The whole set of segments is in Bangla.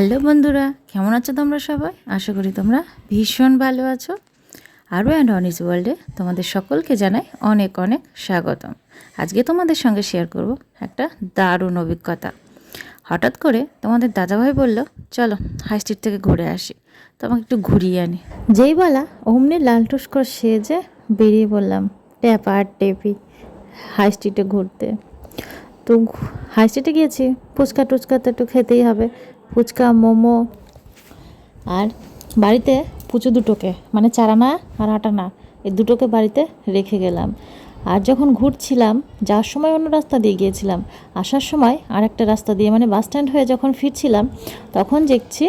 হ্যালো বন্ধুরা, কেমন আছো তোমরা সবাই? আশা করি তোমরা ভীষণ ভালো আছো। আরও অ্যান্ড অনিস ওয়ার্ল্ডে তোমাদের সকলকে জানাই অনেক অনেক স্বাগতম। আজকে তোমাদের সঙ্গে শেয়ার করব একটা দারুণ অভিজ্ঞতা। হঠাৎ করে তোমাদের দাদাভাই বলল, চলো হাই স্ট্রিট থেকে ঘুরে আসি। তো আমাকে একটু ঘুরিয়ে আনি। যেই বলা, অমনি লালটুস করে সেজে বেরিয়ে পড়লাম ট্যাপা আর টেপি হাই স্ট্রিটে ঘুরতে। তো হাই স্ট্রিটে গিয়েছি, ফুচকা টুচকা তো একটু খেতেই হবে। ফুচকা, মোমো আর বাড়িতে পুজো দুটোকে মানে চারানা আর আটানা, এই দুটোকে বাড়িতে রেখে গেলাম। আর যখন ঘুরছিলাম, যাওয়ার সময় অন্য রাস্তা দিয়ে গিয়েছিলাম। আসার সময় আর একটা রাস্তা দিয়ে মানে বাস স্ট্যান্ড হয়ে যখন ফিরছিলাম, তখন দেখছি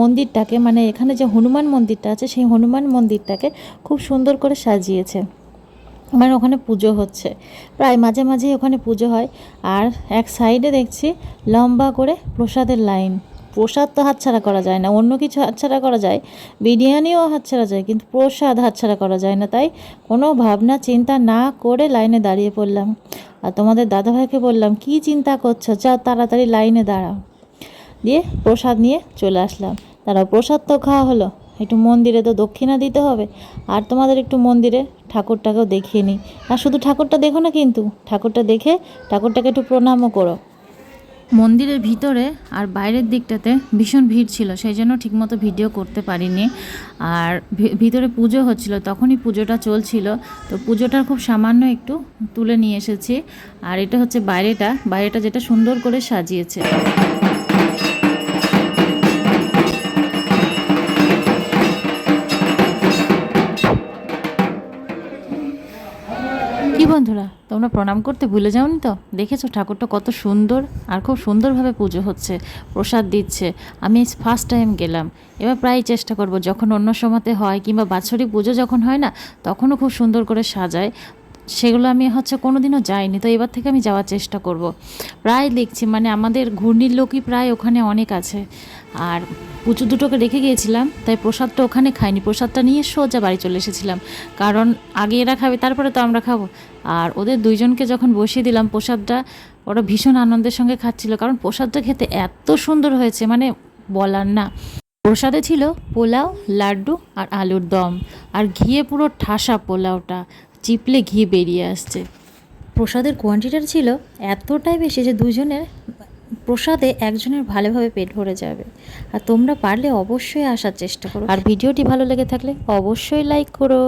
মন্দিরটাকে মানে এখানে যে হনুমান মন্দিরটা আছে, সেই হনুমান মন্দিরটাকে খুব সুন্দর করে সাজিয়েছে। মানে ওখানে পুজো হচ্ছে। প্রায় মাঝে মাঝেই ওখানে পুজো হয়। আর এক সাইডে দেখছি লম্বা করে প্রসাদের লাইন প্রসাদ তো হাতছাড়া করা যায় না, অন্য কিছু হাতছাড়া করা যায়, বিরিয়ানিও হাতছাড়া যায়, কিন্তু প্রসাদ হাতছাড়া করা যায় না। তাই কোনো ভাবনা, চিন্তা না করে লাইনে দাঁড়িয়ে পড়লাম। আর তোমাদের দাদাভাইকে বললাম, কি চিন্তা করছ? যাও তাড়াতাড়ি লাইনে দাঁড়াও। দিয়ে প্রসাদ নিয়ে চলে আসলাম। তারা প্রসাদ তো খাওয়া হলো। একটু মন্দিরে তো দক্ষিণা দিতে হবে। আর তোমাদের একটু মন্দিরে ঠাকুরটাকেও দেখিয়ে নিই আর শুধু ঠাকুরটা দেখো না কিন্তু, ঠাকুরটা দেখে ঠাকুরটাকে একটু প্রণামও করো। মন্দিরের ভিতরে আর বাইরের দিকটাতে ভীষণ ভিড় ছিল, সেই জন্য ঠিকমতো ভিডিও করতে পারিনি। আর ভিতরে পুজো হচ্ছিল, তখনই পুজোটা চলছিল। তো পুজোটার খুব সামান্য একটু তুলে নিয়ে এসেছি। আর এটা হচ্ছে বাইরেটা বাইরেটা যেটা সুন্দর করে সাজিয়েছে। কি বন্ধুরা, তোমরা প্রণাম করতে ভুলে যাওনি তো? দেখেছ, ঠাকুরটা কত সুন্দর আর খুব সুন্দরভাবে পুজো হচ্ছে, প্রসাদ দিচ্ছে। আমি ফার্স্ট টাইম গেলাম। এবার প্রায় চেষ্টা করব, যখন অন্য সময়তে হয় কিংবা বাৎসরিক পুজো যখন হয় না, তখনও খুব সুন্দর করে সাজায়। সেগুলো আমি হচ্ছে কোনো দিনও যাইনি, তো এবার থেকে আমি যাওয়ার চেষ্টা করব। প্রায় দেখছি মানে আমাদের ঘূর্ণির লোকই প্রায় ওখানে অনেক আছে। আর পুজো দুটোকে রেখে গিয়েছিলাম, তাই প্রসাদটা ওখানে খাইনি। প্রসাদটা নিয়ে সোজা বাড়ি চলে এসেছিলাম। কারণ আগে এরা খাবে, তারপরে তো আমরা খাব। আর ওদের দুইজনকে যখন বসিয়ে দিলাম প্রসাদটা, ওরা ভীষণ আনন্দের সঙ্গে খাচ্ছিল। কারণ প্রসাদটা খেতে এত সুন্দর হয়েছে মানে বলার না। প্রসাদে ছিল পোলাও, লাড্ডু আর আলুর দম। আর ঘিয়ে পুরো ঠাসা পোলাওটা। চিপলে ঘি বেরিয়ে আসছে। প্রসাদের কোয়ান্টিটি ছিল এতটাই বেশি যে দুজনের প্রসাদে একজনের ভালোভাবে পেট ভরে যাবে। আর তোমরা পারলে অবশ্যই আসার চেষ্টা করো। আর ভিডিওটি ভালো লেগে থাকলে অবশ্যই লাইক করো।